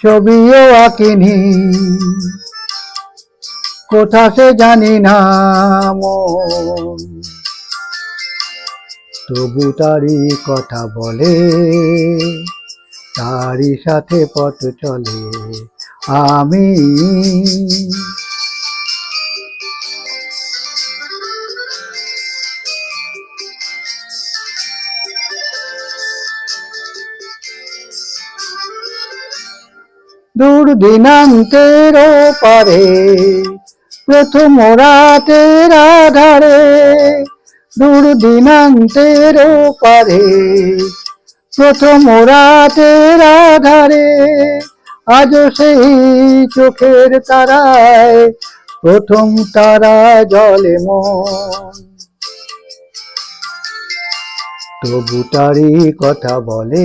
ছবিও আঁকিনি। কোথা সে জানি না তবু তারই কথা বলে, তারই সাথে পথ চলে আমি। দূর দিনান্তের পারে, প্রথম রাতের আধারে দূর দিনান্তের পারে, প্রথম রাতের আধারে আজ সেই চোখের তারায়, প্রথম তারা জলে মন। তবু তারই কথা বলে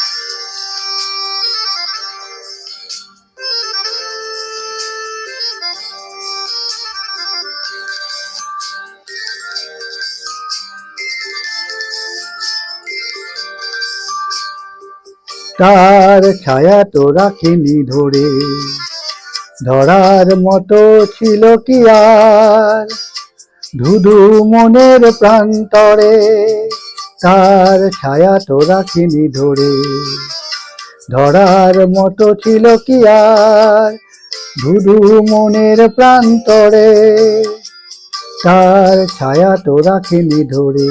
তার ছায়া তো রাখিনি ধরে। ধরার মতো ছিল কি আর? ধুধু মনের প্রান্তরে তার ছায়া তো রাখিনি ধরে। ধরার মতো ছিল কি আর? ধুধু মনের প্রান্তরে তার ছায়া তো রাখিনি ধরে।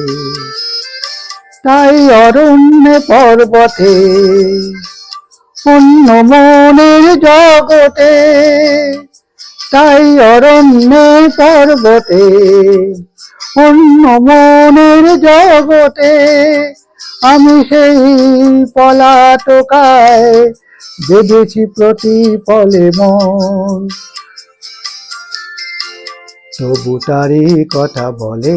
তাই অরণ্যে পর্বতে অন্য মনের জগতে, তাই অরণ্যে পর্বতে অন্য মনের জগতে, আমি সেই পলাটকায় বেঁধেছি প্রতিফলে মন। তবু তারই কথা বলে